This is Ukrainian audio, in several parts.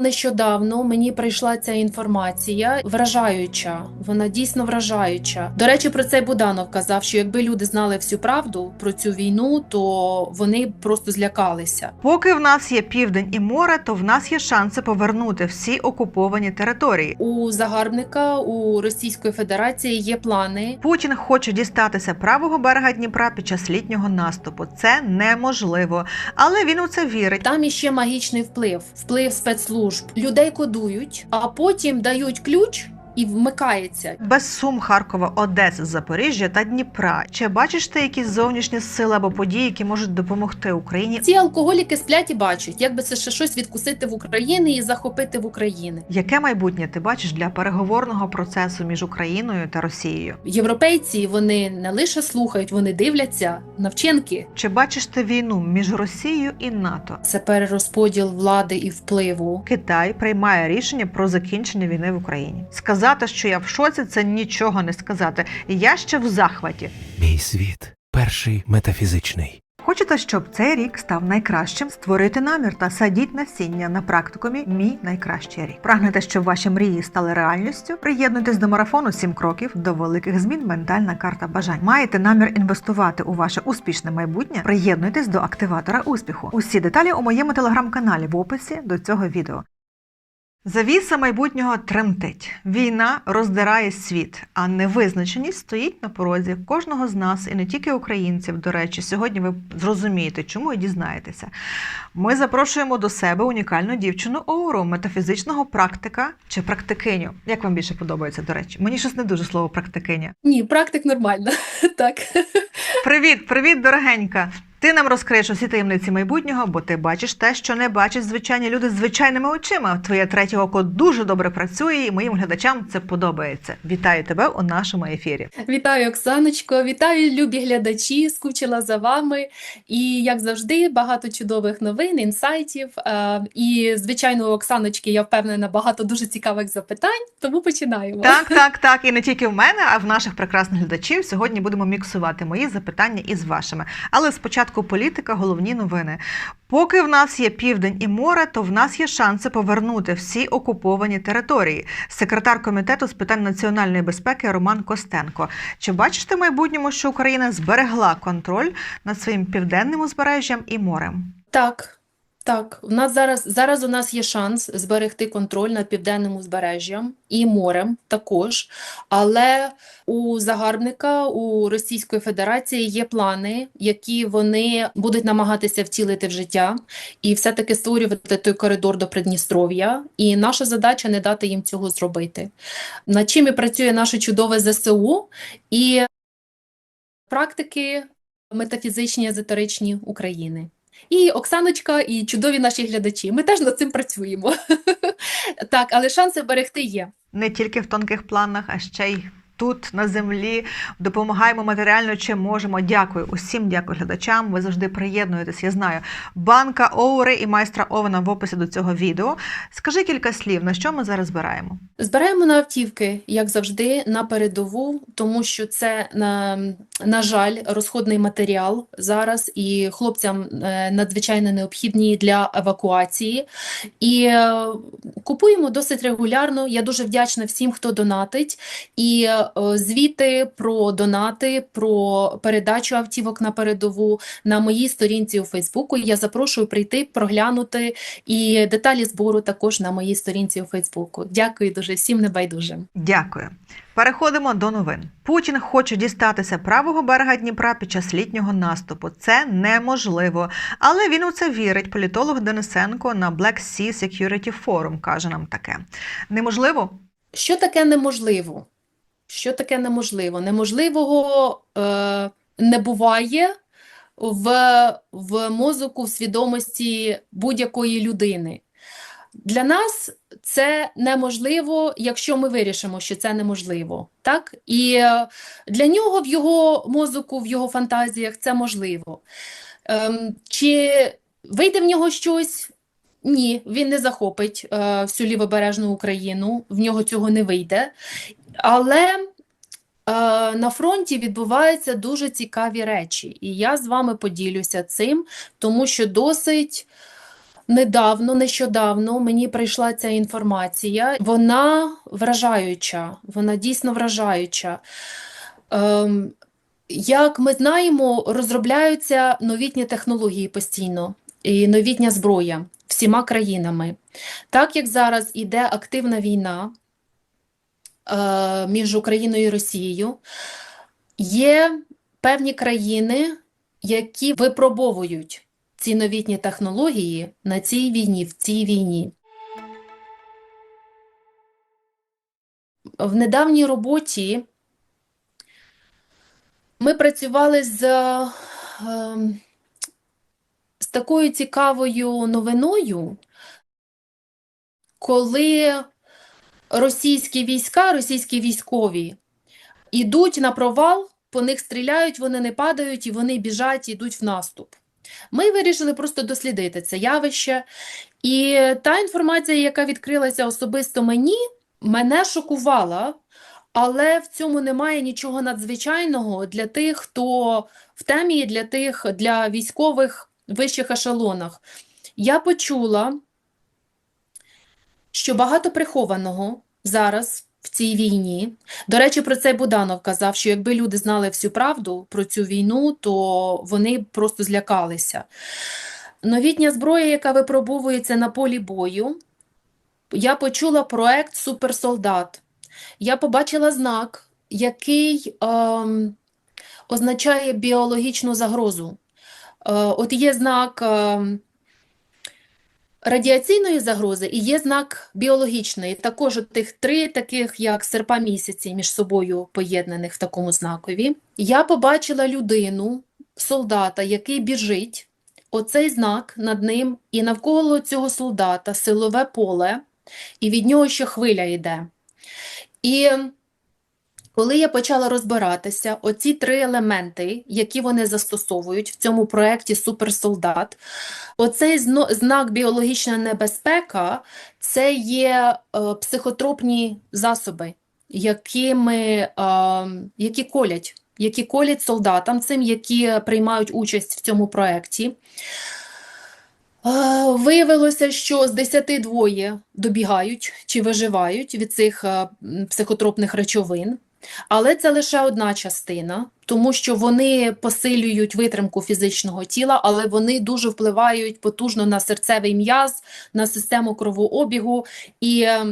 Нещодавно мені прийшла ця інформація вражаюча. Вона дійсно вражаюча. До речі, про це Буданов казав, що якби люди знали всю правду про цю війну, то вони просто злякалися. Поки в нас є південь і море, то в нас є шанси повернути всі окуповані території. У загарбника у Російської Федерації є плани. Путін хоче дістатися правого берега Дніпра під час літнього наступу. Це неможливо, але він у це вірить. Там іще магічний вплив, вплив спецслужб. Людей кодують, а потім дають ключ і вмикається. Без Сум, Харкова, Одеси, Запоріжжя та Дніпра. Чи бачиш ти якісь зовнішні сили або події, які можуть допомогти Україні? Ці алкоголіки сплять і бачать, як би це ще щось відкусити в Україні і захопити в Україні. Яке майбутнє ти бачиш для переговорного процесу між Україною та Росією? Європейці вони не лише слухають, вони дивляться на вчинки. Чи бачиш ти війну між Росією і НАТО? Це перерозподіл влади і впливу. Китай приймає рішення про закінчення війни в Україні. Сказати, що я в шоці, це нічого не сказати. Я ще в захваті. Мій світ перший метафізичний. Хочете, щоб цей рік став найкращим? Створити намір та садіть насіння на практикумі Мій найкращий рік. Прагнете, щоб ваші мрії стали реальністю? Приєднуйтесь до марафону «7 кроків до великих змін. Ментальна карта бажань. Маєте намір інвестувати у ваше успішне майбутнє? Приєднуйтесь до активатора успіху. Усі деталі у моєму телеграм-каналі в описі до цього відео. Завіса майбутнього тремтить. Війна роздирає світ, а невизначеність стоїть на порозі кожного з нас, і не тільки українців. До речі, сьогодні ви зрозумієте, чому і дізнаєтеся. Ми запрошуємо до себе унікальну дівчину Оуру, метафізичного практика чи практикиню. Як вам більше подобається, до речі? Мені щось не дуже слово практикиня. Ні, практик нормально. Так. Привіт, привіт, дорогенька! Ти нам розкриєш усі таємниці майбутнього, бо ти бачиш те, що не бачать звичайні люди з звичайними очима. Твоє третє око дуже добре працює, і моїм глядачам це подобається. Вітаю тебе у нашому ефірі. Вітаю, Оксаночко, вітаю, любі глядачі. Скучила за вами. І як завжди, багато чудових новин, інсайтів. Е, І, звичайно, у Оксаночки, я впевнена, багато дуже цікавих запитань, тому починаємо. Так, так, так. І не тільки в мене, а в наших прекрасних глядачів. Сьогодні будемо міксувати мої запитання із вашими. Але спочатку політика, головні новини. Поки в нас є південь і море, то в нас є шанси повернути всі окуповані території. Секретар комітету з питань національної безпеки Роман Костенко. Чи бачите в майбутньому, що Україна зберегла контроль над своїм південним узбережжям і морем? Так, так. У нас зараз, зараз у нас є шанс зберегти контроль над південним узбережжям і морем також. Але у загарбника у Російської Федерації є плани, які вони будуть намагатися втілити в життя і все-таки створювати той коридор до Придністров'я. І наша задача не дати їм цього зробити. Над чим і працює наше чудове ЗСУ і практики метафізичні, езотеричні України. І Оксаночка, і чудові наші глядачі. Ми теж над цим працюємо. Так, але шанси берегти є. Не тільки в тонких планах, а ще й тут на землі. Допомагаємо матеріально, чим можемо. Дякую усім, дякую глядачам. Ви завжди приєднуєтесь. Я знаю. Банка Оури і майстра Овена в описі до цього відео. Скажи кілька слів, на що ми зараз збираємо? Збираємо на автівки, як завжди, на передову, тому що це, на, на жаль, розходний матеріал зараз, і хлопцям е, надзвичайно необхідні для евакуації. І е, купуємо досить регулярно. Я дуже вдячна всім, хто донатить. І е, звіти про донати, про передачу автівок на передову на моїй сторінці у Фейсбуку. Я запрошую прийти, проглянути і деталі збору також на моїй сторінці у Фейсбуку. Дякую дуже всім небайдужим. Дякую. Переходимо до новин. Путін хоче дістатися правого берега Дніпра під час літнього наступу. Це неможливо. Але він у це вірить. Політолог Денисенко на Black Sea Security Forum каже нам таке: неможливо. Що таке неможливо? Що таке неможливо? Неможливого е, не буває в, в мозоку, в свідомості будь-якої людини. Для нас це неможливо, якщо ми вирішимо, що це неможливо. Так? І е, для нього в його мозоку, в його фантазіях це можливо. Ем, чи вийде в нього щось? Ні, він не захопить е, всю лівобережну Україну, в нього цього не вийде. Але е, на фронті відбуваються дуже цікаві речі, і я з вами поділюся цим, тому що досить недавно, нещодавно мені прийшла ця інформація. Вона вражаюча, вона дійсно вражаюча. Ем, як ми знаємо, розробляються новітні технології постійно і новітня зброя всіма країнами. Так як зараз іде активна війна між Україною і Росією, є певні країни, які випробовують ці новітні технології на цій війні, в цій війні. В недавній роботі ми працювали з, ем, з такою цікавою новиною, коли російські війська, російські військові йдуть на провал, по них стріляють, вони не падають і вони біжать, йдуть в наступ. Ми вирішили просто дослідити це явище. І та інформація, яка відкрилася особисто мені, мене шокувала, але в цьому немає нічого надзвичайного для тих, хто в темі, для тих, для військових вищих ешелонах. Я почула, що багато прихованого зараз в цій війні. До речі, про це Буданов казав, що якби люди знали всю правду про цю війну, то вони просто злякалися. Новітня зброя, яка випробовується на полі бою, я почула проект Суперсолдат. Я побачила знак, який ем, означає біологічну загрозу. Е, от є знак ем, радіаційної загрози і є знак біологічної. Також тих три, таких як серпа місяці, між собою поєднаних в такому знакові. Я побачила людину, солдата, який біжить. Оцей знак над ним, і навколо цього солдата силове поле, і від нього ще хвиля йде. І коли я почала розбиратися, оці три елементи, які вони застосовують в цьому проєкті Суперсолдат, оцей знак біологічна небезпека це є е, психотропні засоби, якими, е, які колять, які колять солдатам, цим, які приймають участь в цьому проєкті. Е, Виявилося, що з 10 двоє добігають чи виживають від цих е, психотропних речовин. Але це лише одна частина, тому що вони посилюють витримку фізичного тіла, але вони дуже впливають потужно на серцевий м'яз, на систему кровообігу. І е,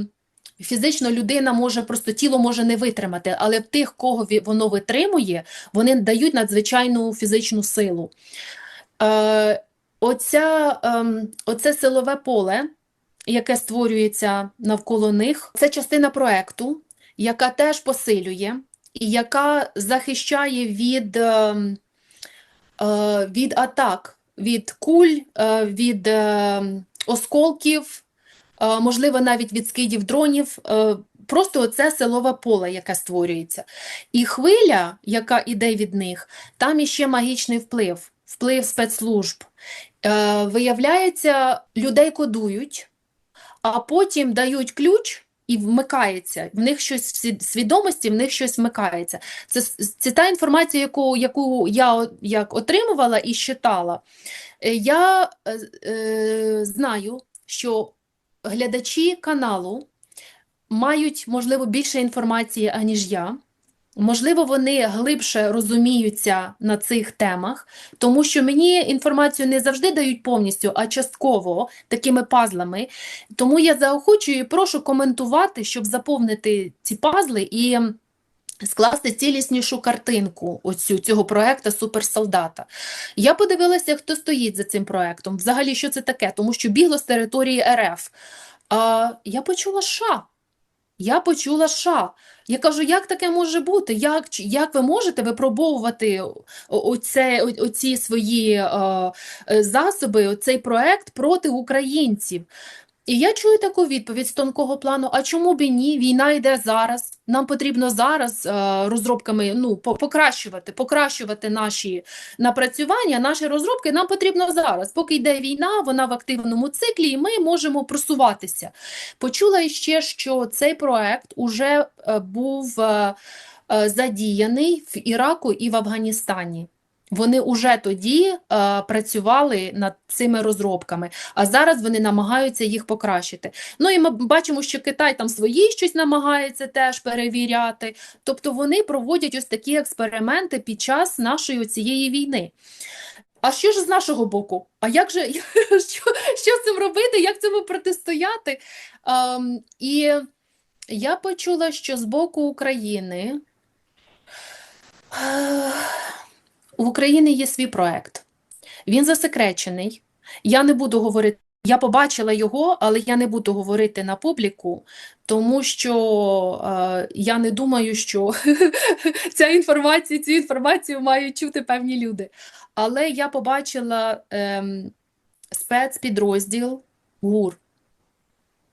фізично людина може просто тіло може не витримати, але тих, кого воно витримує, вони дають надзвичайну фізичну силу. Е, оця, ем, оце силове поле, яке створюється навколо них, це частина проекту яка теж посилює і яка захищає від, ем, е, від атак, від куль, е, від е, осколків, е, можливо, навіть від скидів дронів. Е, Просто оце силове поле, яке створюється. І хвиля, яка йде від них, там іще магічний вплив, вплив спецслужб. Е, Виявляється, людей кодують, а потім дають ключ і вмикається. В них щось в свідомості, в них щось вмикається. Це, це та інформація, яку, яку я як отримувала і читала. Е, Я е, е, знаю, що глядачі каналу мають, можливо, більше інформації, аніж я. Можливо, вони глибше розуміються на цих темах, тому що мені інформацію не завжди дають повністю, а частково такими пазлами. Тому я заохочую і прошу коментувати, щоб заповнити ці пазли і скласти ціліснішу картинку оцю, цього проекту Суперсолдата. Я подивилася, хто стоїть за цим проектом, взагалі, що це таке, тому що бігло з території РФ. А, я почула США. Я почула ша. Я кажу, як таке може бути? Як, як ви можете випробовувати оце, оці свої е, е, засоби, оцей проект проти українців? І я чую таку відповідь з тонкого плану: а чому б і ні? Війна йде зараз. Нам потрібно зараз е, розробками ну, покращувати, покращувати наші напрацювання, наші розробки. Нам потрібно зараз. Поки йде війна, вона в активному циклі, і ми можемо просуватися. Почула іще, що цей проект уже е, був е, е, задіяний в Іраку і в Афганістані. Вони уже тоді е, працювали над цими розробками, а зараз вони намагаються їх покращити. Ну і ми бачимо, що Китай там свої щось намагається теж перевіряти. Тобто вони проводять ось такі експерименти під час нашої цієї війни. А що ж з нашого боку? А як же що, що з цим робити? Як цьому протистояти? Ем, і я почула, що з боку України е, в України є свій проект. Він засекречений. Я не буду говорити. Я побачила його, але я не буду говорити на публіку, тому що е, я не думаю, що ця інформація, цю інформацію мають чути певні люди. Але я побачила ем, спецпідрозділ ГУР.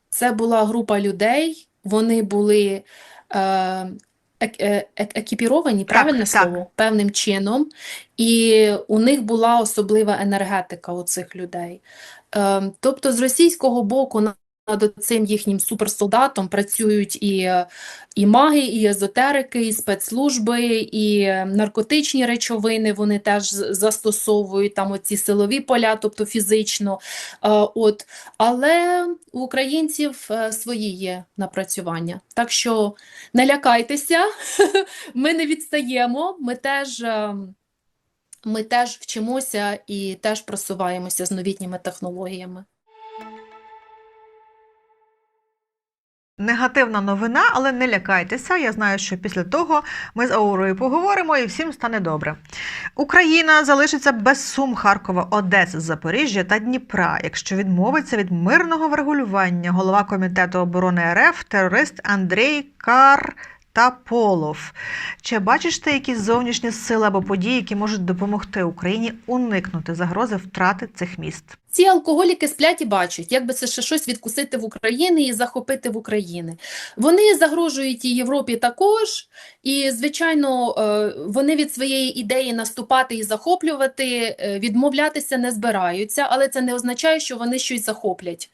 Це була група людей, вони були е, е, екіпіровані, правильне так. слово, певним чином, і у них була особлива енергетика у цих людей. Ем, тобто з російського боку над цим їхнім суперсолдатом працюють і, і маги, і езотерики, і спецслужби, і е, наркотичні речовини вони теж застосовують, там оці силові поля, тобто фізично. Е, От. Але у українців е, свої є напрацювання. Так що не лякайтеся, ми не відстаємо, ми теж, е, ми теж вчимося і теж просуваємося з новітніми технологіями. Негативна новина, але не лякайтеся. Я знаю, що після того ми з Аурою поговоримо і всім стане добре. Україна залишиться без Сум, Харкова, Одеси, Запоріжжя та Дніпра, якщо відмовиться від мирного врегулювання голова комітету оборони РФ терорист Андрій Картаполов. Чи бачиш ти якісь зовнішні сили або події, які можуть допомогти Україні уникнути загрози втрати цих міст? Ці алкоголіки сплять і бачать, як би це ще щось відкусити в Україні і захопити в Україні. Вони загрожують і Європі також, і, звичайно, е, вони від своєї ідеї наступати і захоплювати, е, відмовлятися не збираються, але це не означає, що вони щось захоплять.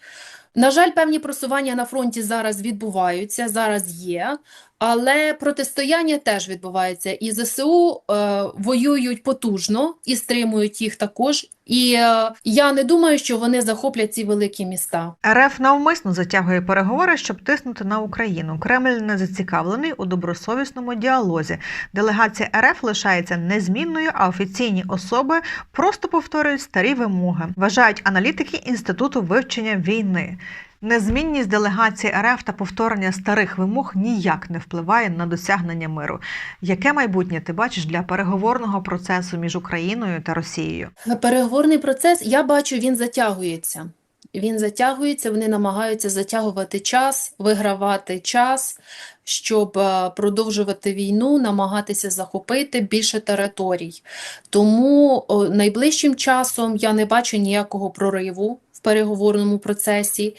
На жаль, певні просування на фронті зараз відбуваються, зараз є, але протистояння теж відбувається. І ЗСУ е, воюють потужно і стримують їх також. І е, я не думаю, що вони захоплять ці великі міста. РФ навмисно затягує переговори, щоб тиснути на Україну. Кремль не зацікавлений у добросовісному діалозі. Делегація РФ лишається незмінною, а офіційні особи просто повторюють старі вимоги. Вважають аналітики інституту вивчення війни. Незмінність делегації РФ та повторення старих вимог ніяк не впливає на досягнення миру. Яке майбутнє ти бачиш для переговорного процесу між Україною та Росією? Переговорний процес, я бачу, він затягується. Він затягується, вони намагаються затягувати час, вигравати час, щоб е, продовжувати війну, намагатися захопити більше територій. Тому найближчим часом я не бачу ніякого прориву переговорному процесі.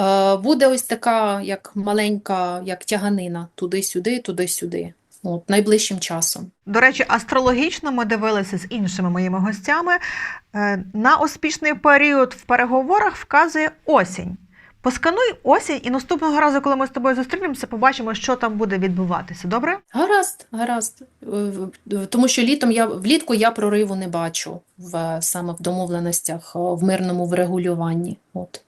Е, Буде ось така, як маленька, як тяганина, туди-сюди, туди-сюди. От, найближчим часом. До речі, астрологічно ми дивилися з іншими моїми гостями. Е, На успішний період в переговорах вказує осінь. Поскануй осінь, і наступного разу, коли ми з тобою зустрінемося, побачимо, що там буде відбуватися. Добре? Гаразд, гаразд. Е, Тому що літом я влітку я прориву не бачу в саме в домовленостях, е, в мирному врегулюванні. От.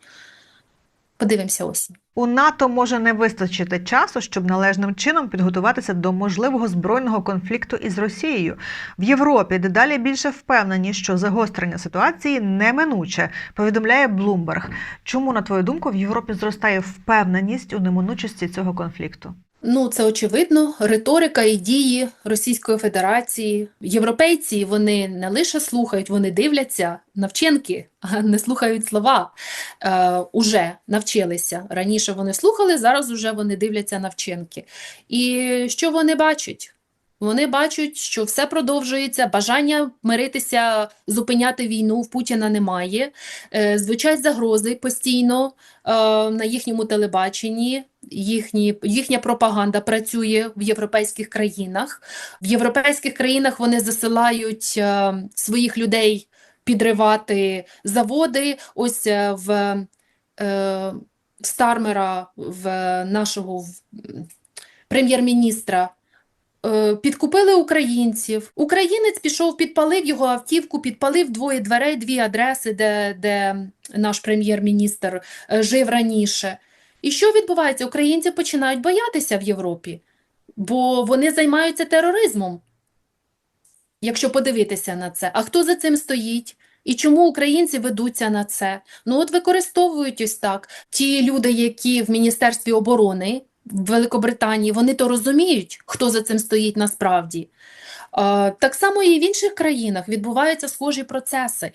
Подивимося осінь. У НАТО може не вистачити часу, щоб належним чином підготуватися до можливого збройного конфлікту із Росією. В Європі дедалі більше впевнені, що загострення ситуації неминуче, повідомляє Блумберг. Чому, на твою думку, в Європі зростає впевненість у неминучості цього конфлікту? Ну, це очевидно. Риторика і дії Російської Федерації. Європейці вони не лише слухають, вони дивляться на вчинки, а не слухають слова. Е, уже навчилися. Раніше вони слухали, зараз уже вони дивляться на вчинки. І що вони бачать? Вони бачать, що все продовжується, бажання миритися, зупиняти війну в Путіна немає. Е, Звучать загрози постійно е, на їхньому телебаченні. Їхні, їхня пропаганда працює в європейських країнах. В європейських країнах вони засилають е, своїх людей підривати заводи. Ось в Стармера, в нашого прем'єр-міністра, підкупили українців. Українець пішов, підпалив його автівку, підпалив двоє дверей, дві адреси, де, де наш прем'єр-міністр е, жив раніше. І що відбувається? Українці починають боятися в Європі, бо вони займаються тероризмом. Якщо подивитися на це, а хто за цим стоїть? І чому українці ведуться на це? Ну от використовують ось так. Ті люди, які в Міністерстві оборони в Великобританії, вони то розуміють, хто за цим стоїть насправді. Так само і в інших країнах відбуваються схожі процеси.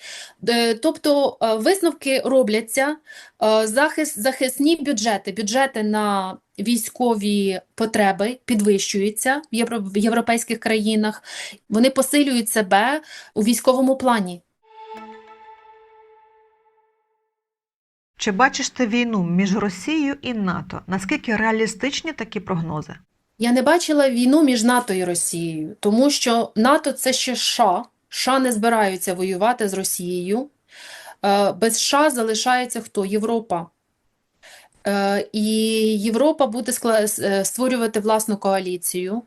Е, Тобто е, висновки робляться, е, захист, захисні бюджети, бюджети на військові потреби підвищуються в європейських країнах, вони посилюють себе у військовому плані. Чи бачиш ти війну між Росією і НАТО? Наскільки реалістичні такі прогнози? Я не бачила війну між НАТО і Росією, тому що НАТО це ще США. США не збираються воювати з Росією. Е, Без США залишається хто? Європа. Е, І Європа буде е, створювати власну коаліцію.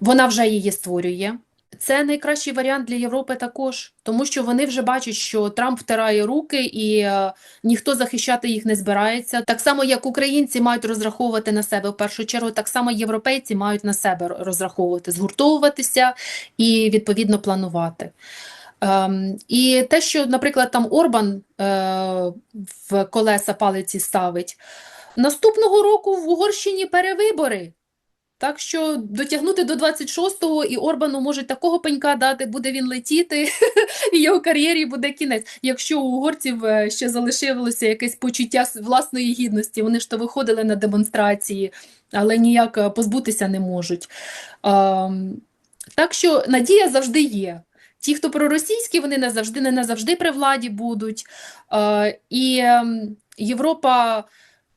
Вона вже її створює. Це найкращий варіант для Європи також, тому що вони вже бачать, що Трамп втирає руки і е, ніхто захищати їх не збирається. Так само, як українці мають розраховувати на себе в першу чергу, так само європейці мають на себе розраховувати, згуртовуватися і відповідно планувати. Ем, і те, що, наприклад, там Орбан е, в колеса палиці ставить, наступного року в Угорщині перевибори. Так що дотягнути до 26-го і Орбану можуть такого пенька дати, буде він летіти, і його кар'єрі буде кінець. Якщо у угорців е, ще залишилося якесь почуття власної гідності, вони ж то виходили на демонстрації, але ніяк е, позбутися не можуть. Ем, Так що надія завжди є. Ті, хто проросійські, вони не завжди не назавжди при владі будуть. Е, І ем, Європа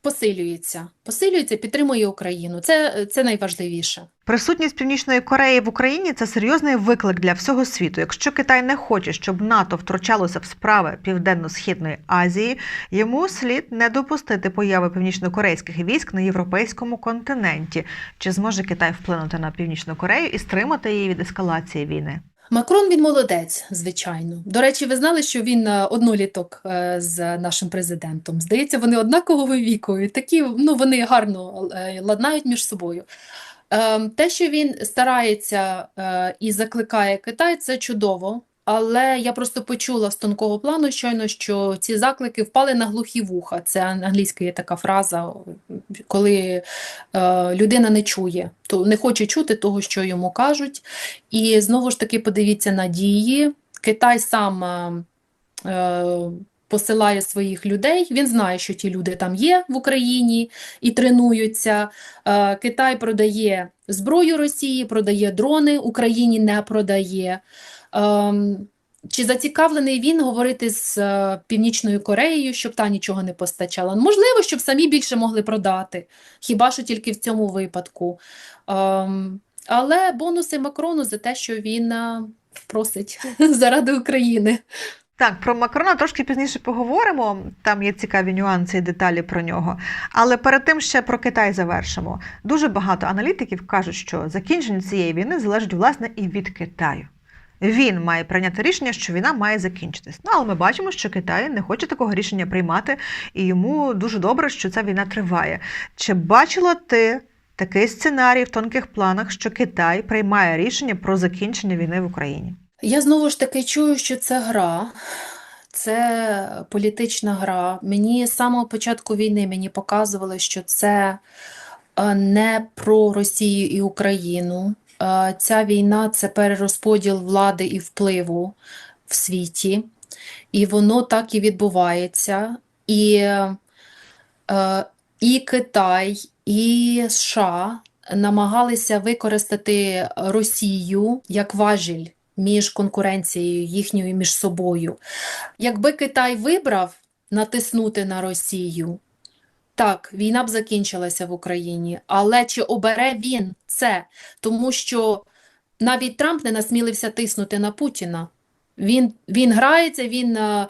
посилюється, посилюється, підтримує Україну. Це, це найважливіше. Присутність Північної Кореї в Україні це серйозний виклик для всього світу. Якщо Китай не хоче, щоб НАТО втручалося в справи Південно-Східної Азії, йому слід не допустити появи північнокорейських військ на європейському континенті. Чи зможе Китай вплинути на Північну Корею і стримати її від ескалації війни? Макрон він молодець, звичайно. До речі, ви знали, що він е, одноліток е, з нашим президентом. Здається, вони однакового віку, і такі, ну, вони гарно е, ладнають між собою. Ем, Те, що він старається і закликає Китай, це чудово. Але я просто почула з тонкого плану щойно, що ці заклики впали на глухі вуха. Це англійська є така фраза, коли е, людина не чує, то не хоче чути того, що йому кажуть. І знову ж таки подивіться на дії. Китай сам е, е, посилає своїх людей. Він знає, що ті люди там є в Україні і тренуються. Е, Китай продає зброю Росії, продає дрони, Україні не продає. Ем, Чи зацікавлений він говорити з е, Північною Кореєю, щоб та нічого не постачала? Можливо, щоб самі більше могли продати, хіба що тільки в цьому випадку. Ем, але бонуси Макрону за те, що він е, просить заради України. Так, про Макрона трошки пізніше поговоримо. Там є цікаві нюанси і деталі про нього. Але перед тим ще про Китай завершимо. Дуже багато аналітиків кажуть, що закінчення цієї війни залежить власне і від Китаю. Він має прийняти рішення, що війна має закінчитись. Ну але ми бачимо, що Китай не хоче такого рішення приймати, і йому дуже добре, що ця війна триває. Чи бачила ти такий сценарій в тонких планах, що Китай приймає рішення про закінчення війни в Україні? Я знову ж таки чую, що це гра, це політична гра. Мені з самого початку війни мені показували, що це е, не про Росію і Україну. Е, Ця війна це перерозподіл влади і впливу в світі, і воно так і відбувається. І, е, і Китай, і США намагалися використати Росію як важіль між конкуренцією їхньою між собою. Якби Китай вибрав натиснути на Росію, так, війна б закінчилася в Україні, але чи обере він це? Тому що навіть Трамп не насмілився тиснути на Путіна. Він, він грається, він е,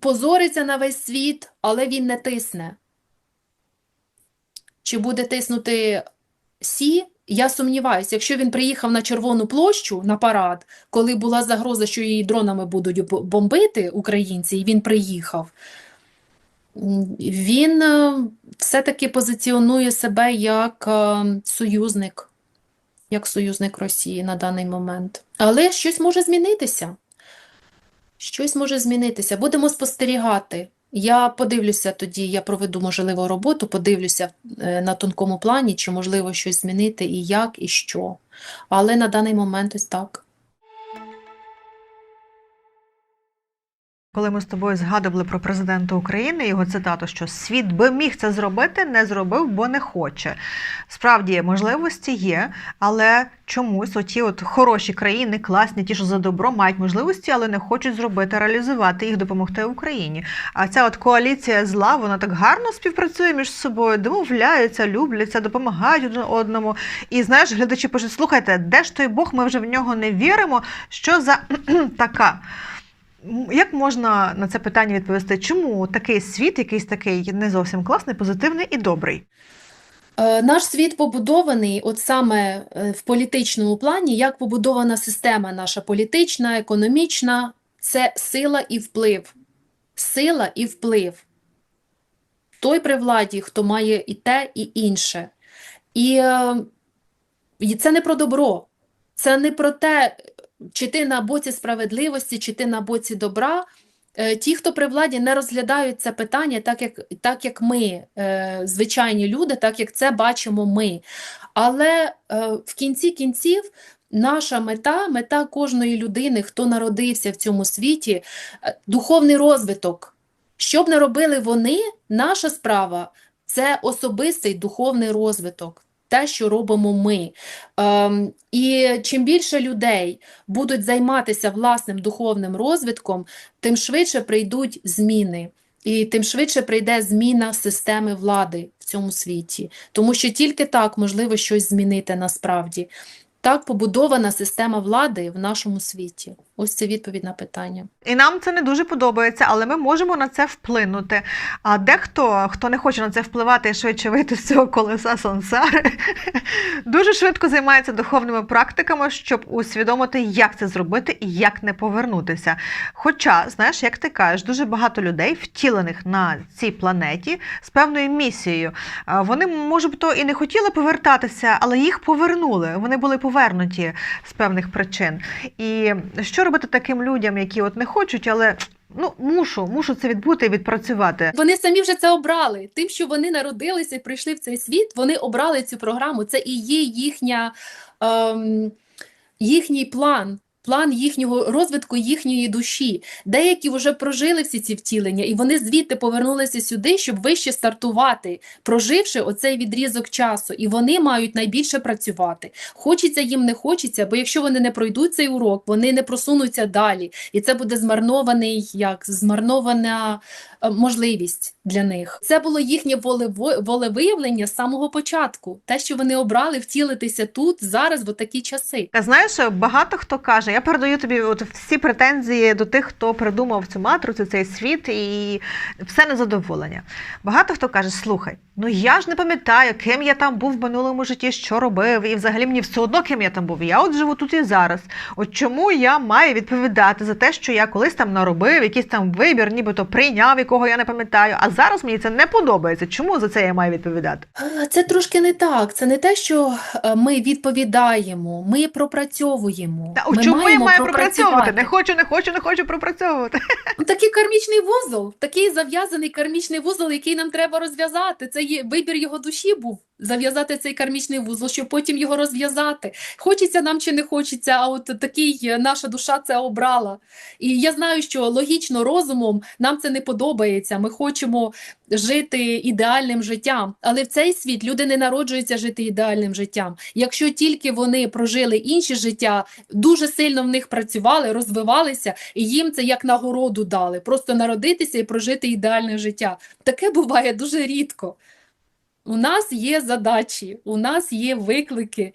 позориться на весь світ, але він не тисне. Чи буде тиснути Сі Я сумніваюся, якщо він приїхав на Червону площу на парад, коли була загроза, що її дронами будуть бомбити українці, і він приїхав, він е, все-таки позиціонує себе як е, союзник, як союзник Росії на даний момент. Але щось може змінитися. Щось може змінитися. Будемо спостерігати. Я подивлюся тоді, я проведу, можливо, роботу, подивлюся е, на тонкому плані, чи можливо щось змінити, і як, і що. Але на даний момент ось так. Коли ми з тобою згадували про президента України, його цитату, що світ би міг це зробити, не зробив, бо не хоче. Справді можливості є, але чомусь оті от хороші країни, класні, ті, що за добро, мають можливості, але не хочуть зробити, реалізувати їх, допомогти Україні. А ця от коаліція зла, вона так гарно співпрацює між собою, домовляються, любляться, допомагають один одному. І знаєш, глядачі пишуть: слухайте, де ж той Бог? Ми вже в нього не віримо. Що за така? Як можна на це питання відповісти? Чому такий світ, якийсь такий не зовсім класний, позитивний і добрий? Е, Наш світ побудований, от саме е, в політичному плані, як побудована система наша політична, економічна, це сила і вплив. Сила і вплив. Той при владі, хто має і те, і інше. І, е, і це не про добро, це не про те, чи ти на боці справедливості, чи ти на боці добра. Е, Ті, хто при владі, не розглядають це питання так, як, так, як ми, е, звичайні люди, так як це бачимо ми. Але е, в кінці кінців наша мета, мета кожної людини, хто народився в цьому світі, духовний розвиток. Що б не робили вони, наша справа це особистий духовний розвиток, те, що робимо ми. Ем, і чим більше людей будуть займатися власним духовним розвитком, тим швидше прийдуть зміни. І тим швидше прийде зміна системи влади в цьому світі. Тому що тільки так можливо щось змінити насправді. Так побудована система влади в нашому світі. Ось це відповідь на питання. І нам це не дуже подобається, але ми можемо на це вплинути. А дехто, хто не хоче на це впливати швидше вийти з цього колеса сансари, дуже швидко займається духовними практиками, щоб усвідомити, як це зробити і як не повернутися. Хоча, знаєш, як ти кажеш, дуже багато людей, втілених на цій планеті з певною місією. Вони, може б, то і не хотіли повертатися, але їх повернули. Вони були повернуті з певних причин. І що робити таким людям, які от не хочуть, але ну мушу, мушу це відбути і відпрацювати. Вони самі вже це обрали. Тим, що вони народилися і прийшли в цей світ, вони обрали цю програму. Це і є їхня, ем, їхній план. План їхнього розвитку їхньої душі. Деякі вже прожили всі ці втілення, і вони звідти повернулися сюди, щоб вище стартувати, проживши оцей відрізок часу. І вони мають найбільше працювати. Хочеться їм, не хочеться, бо якщо вони не пройдуть цей урок, вони не просунуться далі. І це буде змарнований, як змарнована е, можливість для них. Це було їхнє волевиявлення з самого початку. Те, що вони обрали втілитися тут, зараз, в такі часи. Знаєш, багато хто каже, я передаю тобі от всі претензії до тих, хто придумав цю матрицю, цей світ і все незадоволення. Багато хто каже: слухай, ну я ж не пам'ятаю, ким я там був в минулому житті, що робив, і взагалі мені все одно, ким я там був. Я от живу тут і зараз. От чому я маю відповідати за те, що я колись там наробив, якийсь там вибір, нібито прийняв, якого я не пам'ятаю, а зараз мені це не подобається. Чому за це я маю відповідати? Це трошки не так. Це не те, що е, ми відповідаємо, ми пропрацьовуємо. Та у Ми чому я має маю пропрацьовувати? Не хочу, не хочу, не хочу пропрацьовувати. Ну, Такий кармічний вузол, такий зав'язаний кармічний вузол, який нам треба розв'язати. Це є вибір його душі був зав'язати цей кармічний вузол, щоб потім його розв'язати. Хочеться нам чи не хочеться, а от такий е, наша душа це обрала. І я знаю, що логічно розумом нам це не подобається. Ми хочемо жити ідеальним життям, але в цей світ люди не народжуються жити ідеальним життям. Якщо тільки вони прожили інші життя, дуже сильно в них працювали, розвивалися, і їм це як нагороду дали. Просто народитися і прожити ідеальне життя. Таке буває дуже рідко. У нас є задачі, у нас є виклики.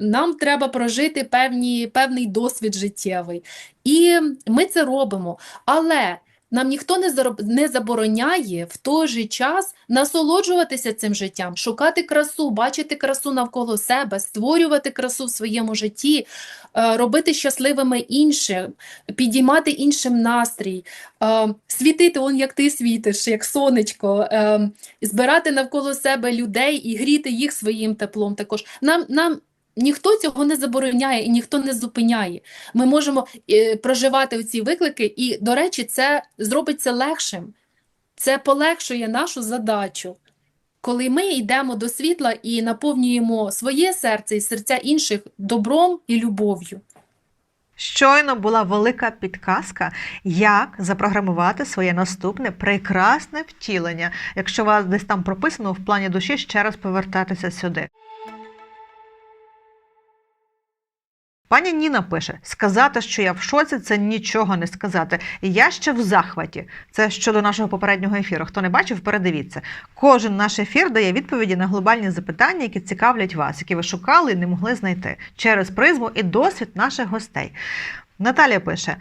Нам треба прожити певні, певний досвід життєвий. І ми це робимо. Але нам ніхто не зароб- не забороняє в той же час насолоджуватися цим життям, шукати красу, бачити красу навколо себе, створювати красу в своєму житті, е, робити щасливими інших, підіймати іншим настрій, е, світити, он як ти світиш, як сонечко, е, збирати навколо себе людей і гріти їх своїм теплом також. Нам, нам ніхто цього не забороняє і ніхто не зупиняє. Ми можемо е, проживати ці виклики, і, до речі, це зробить це легшим. Це полегшує нашу задачу. Коли ми йдемо до світла і наповнюємо своє серце і серця інших добром і любов'ю. Щойно була велика підказка, як запрограмувати своє наступне прекрасне втілення, якщо у вас десь там прописано в плані душі ще раз повертатися сюди. Пані Ніна пише: сказати, що я в шоці, це нічого не сказати. І я ще в захваті. Це щодо нашого попереднього ефіру. Хто не бачив, передивіться. Кожен наш ефір дає відповіді на глобальні запитання, які цікавлять вас, які ви шукали і не могли знайти через призму і досвід наших гостей. Наталія пише: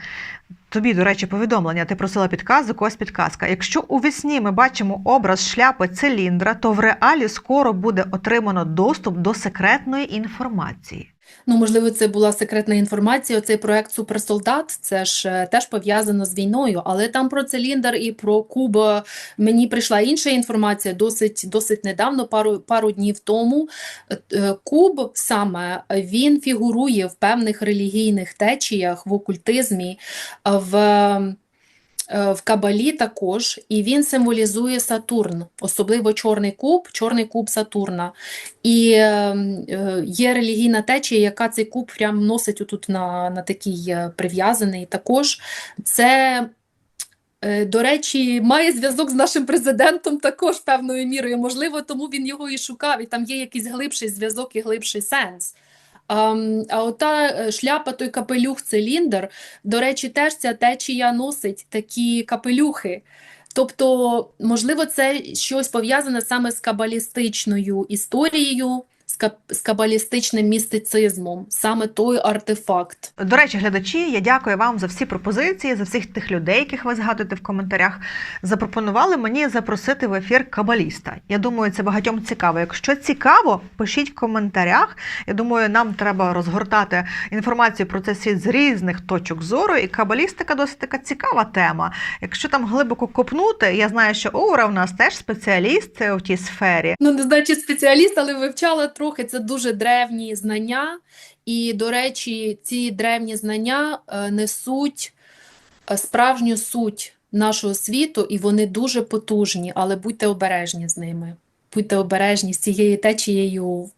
тобі, до речі, повідомлення. Ти просила підказок, ось підказка. Якщо у вісні ми бачимо образ шляпи циліндра, то в реалі скоро буде отримано доступ до секретної інформації. Ну, можливо, це була секретна інформація. Оцей проект Суперсолдат, це ж е, теж пов'язано з війною, але там про циліндр і про куб мені прийшла інша інформація досить, досить недавно, пару, пару днів тому. Е, е, Куб саме він фігурує в певних релігійних течіях, в окультизмі, в. Е, В Кабалі також, і він символізує Сатурн, особливо чорний куб, чорний куб Сатурна. І е, є релігійна течія, яка цей куб прям носить отут на, на такий е, прив'язаний. Також це, до речі, має зв'язок з нашим президентом також певною мірою. Можливо, тому він його і шукав, і там є якийсь глибший зв'язок і глибший сенс. А, ота е, шляпа, той капелюх, циліндр, до речі, теж ця течія носить такі капелюхи. Тобто, можливо, це щось пов'язане саме з кабалістичною історією, з кабалістичним містицизмом, саме той артефакт. До речі, глядачі, я дякую вам за всі пропозиції, за всіх тих людей, яких ви згадуєте в коментарях. Запропонували мені запросити в ефір кабаліста. Я думаю, це багатьом цікаво. Якщо цікаво, пишіть в коментарях. Я думаю, нам треба розгортати інформацію про цей світ з різних точок зору. І кабалістика досить така цікава тема. Якщо там глибоко копнути, я знаю, що Оура в нас теж спеціаліст в тій сфері. Ну, не знаю, чи спеціаліст, але вивчала трохи. Це дуже древні знання. І, до речі, ці древні знання е, несуть е, справжню суть нашого світу, і вони дуже потужні, але будьте обережні з ними. Будьте обережні з цією течією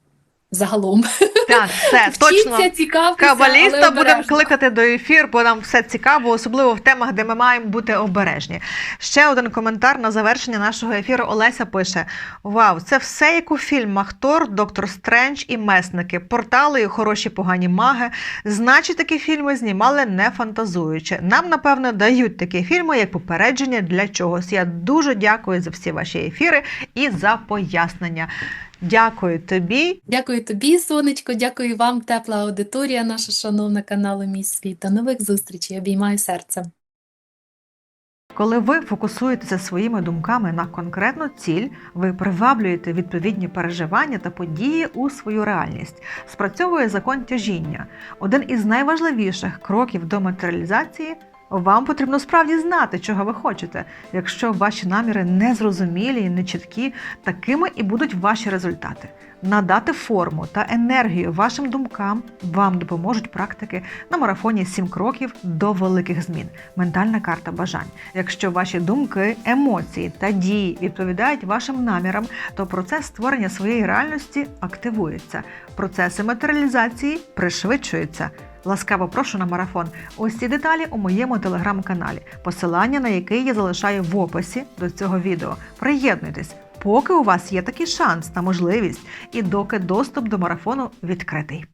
загалом. Так, все точно. Цікавтеся, Кабаліста будемо кликати до ефір, бо нам все цікаво, особливо в темах, де ми маємо бути обережні. Ще один коментар на завершення нашого ефіру. Олеся пише: Вау, це все як у фільмах Тор, Доктор Стрендж і Месники, портали і хороші погані маги. Значить, такі фільми знімали не фантазуючи. Нам, напевно, дають такі фільми як попередження для чогось. Я дуже дякую за всі ваші ефіри і за пояснення. Дякую тобі. Дякую тобі, сонечко, дякую вам, тепла аудиторія, наша шановна каналу Мій світ. До нових зустрічей. Обіймаю серцем. Коли ви фокусуєтеся своїми думками на конкретну ціль, ви приваблюєте відповідні переживання та події у свою реальність. Спрацьовує закон тяжіння. Один із найважливіших кроків до матеріалізації. Вам потрібно справді знати, чого ви хочете. Якщо ваші наміри незрозумілі і нечіткі, такими і будуть ваші результати. Надати форму та енергію вашим думкам вам допоможуть практики на марафоні 7 кроків до великих змін. Ментальна карта бажань. Якщо ваші думки, емоції та дії відповідають вашим намірам, то процес створення своєї реальності активується. Процеси матеріалізації пришвидшуються. Ласкаво прошу на марафон. Ці деталі у моєму телеграм-каналі, посилання на який я залишаю в описі до цього відео. Приєднуйтесь, поки у вас є такий шанс та можливість, і доки доступ до марафону відкритий.